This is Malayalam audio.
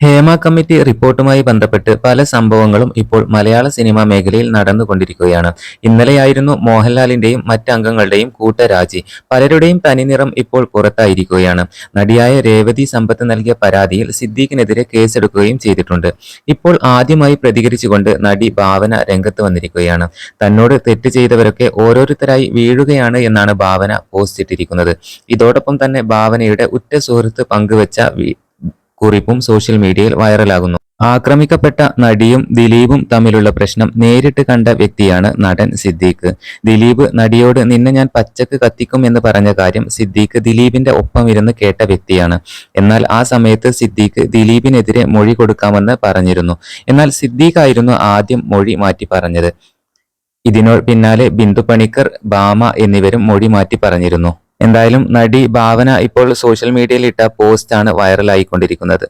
ഹേമ കമ്മിറ്റി റിപ്പോർട്ടുമായി ബന്ധപ്പെട്ട് പല സംഭവങ്ങളും ഇപ്പോൾ മലയാള സിനിമാ മേഖലയിൽ നടന്നുകൊണ്ടിരിക്കുകയാണ്. ഇന്നലെയായിരുന്നു മോഹൻലാലിന്റെയും മറ്റംഗങ്ങളുടെയും കൂട്ടരാജി. പലരുടെയും തനിനിറം ഇപ്പോൾ പുറത്തായിരിക്കുകയാണ്. നടിയായ രേവതി സമ്പത്ത് നൽകിയ പരാതിയിൽ സിദ്ദീഖിനെതിരെ കേസെടുക്കുകയും ചെയ്തിട്ടുണ്ട്. ഇപ്പോൾ ആദ്യമായി പ്രതികരിച്ചുകൊണ്ട് നടി ഭാവന രംഗത്ത് വന്നിരിക്കുകയാണ്. തന്നോട് തെറ്റ് ചെയ്തവരൊക്കെ ഓരോരുത്തരായി വീഴുകയാണ് എന്നാണ് ഭാവന പോസ്റ്റ് ഇട്ടിരിക്കുന്നത് ഇതോടൊപ്പം തന്നെ ഭാവനയുടെ ഉറ്റ സുഹൃത്ത് പങ്കുവച്ച കുറിപ്പും സോഷ്യൽ മീഡിയയിൽ വൈറലാകുന്നു. ആക്രമിക്കപ്പെട്ട നടിയും ദിലീപും തമ്മിലുള്ള പ്രശ്നം നേരിട്ട് കണ്ട വ്യക്തിയാണ് നടൻ സിദ്ദീഖ്. ദിലീപ് നടിയോട് നിന്നെ ഞാൻ പച്ചക്ക് കത്തിക്കും എന്ന് പറഞ്ഞ കാര്യം സിദ്ദീഖ് ദിലീപിന്റെ ഒപ്പം ഇരുന്ന് കേട്ട വ്യക്തിയാണ്. എന്നാൽ ആ സമയത്ത് സിദ്ദീഖ് ദിലീപിനെതിരെ മൊഴി കൊടുക്കാമെന്ന് പറഞ്ഞിരുന്നു. എന്നാൽ സിദ്ദീഖ് ആയിരുന്നു ആദ്യം മൊഴി മാറ്റി പറഞ്ഞത്. ഇതിനോട് പിന്നാലെ ബിന്ദു പണിക്കർ ബാമ എന്നിവരും മൊഴി മാറ്റി പറഞ്ഞിരുന്നു. എന്തായാലും നടി ഭാവന ഇപ്പോൾ സോഷ്യൽ മീഡിയയിൽ ഇട്ട പോസ്റ്റാണ് വൈറലായിക്കൊണ്ടിരിക്കുന്നത്